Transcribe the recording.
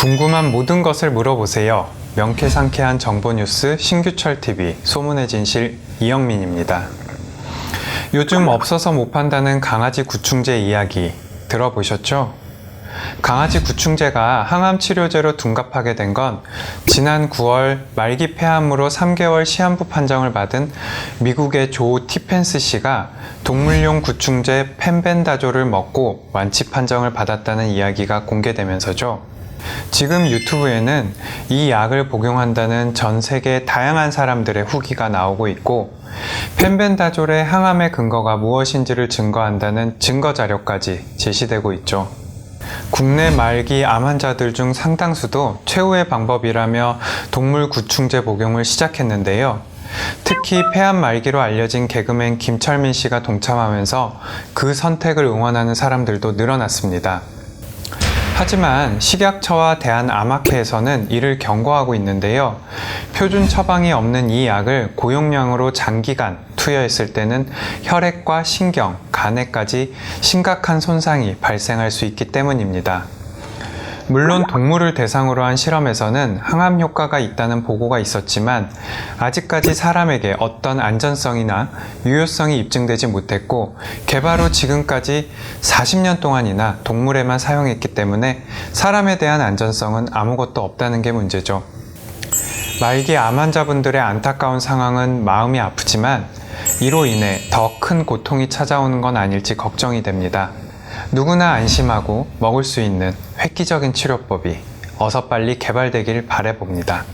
궁금한 모든 것을 물어보세요. 명쾌상쾌한 정보 뉴스 신규철 TV 소문의 진실 이영민입니다. 요즘 없어서 못 판다는 강아지 구충제 이야기 들어보셨죠? 강아지 구충제가 항암 치료제로 둔갑하게 된 건 지난 9월 말기 폐암으로 3개월 시한부 판정을 받은 미국의 조 티펜스 씨가 동물용 구충제 펜벤다조를 먹고 완치 판정을 받았다는 이야기가 공개되면서죠. 지금 유튜브에는 이 약을 복용한다는 전 세계 다양한 사람들의 후기가 나오고 있고 펜벤다졸의 항암의 근거가 무엇인지를 증거한다는 증거 자료까지 제시되고 있죠. 국내 말기 암 환자들 중 상당수도 최후의 방법이라며 동물 구충제 복용을 시작했는데요. 특히 폐암 말기로 알려진 개그맨 김철민 씨가 동참하면서 그 선택을 응원하는 사람들도 늘어났습니다. 하지만 식약처와 대한암학회에서는 이를 경고하고 있는데요. 표준 처방이 없는 이 약을 고용량으로 장기간 투여했을 때는 혈액과 신경, 간에까지 심각한 손상이 발생할 수 있기 때문입니다. 물론 동물을 대상으로 한 실험에서는 항암 효과가 있다는 보고가 있었지만 아직까지 사람에게 어떤 안전성이나 유효성이 입증되지 못했고 개발 후 지금까지 40년 동안이나 동물에만 사용했기 때문에 사람에 대한 안전성은 아무것도 없다는 게 문제죠. 말기 암 환자분들의 안타까운 상황은 마음이 아프지만 이로 인해 더 큰 고통이 찾아오는 건 아닐지 걱정이 됩니다. 누구나 안심하고 먹을 수 있는 획기적인 치료법이 어서 빨리 개발되길 바래봅니다.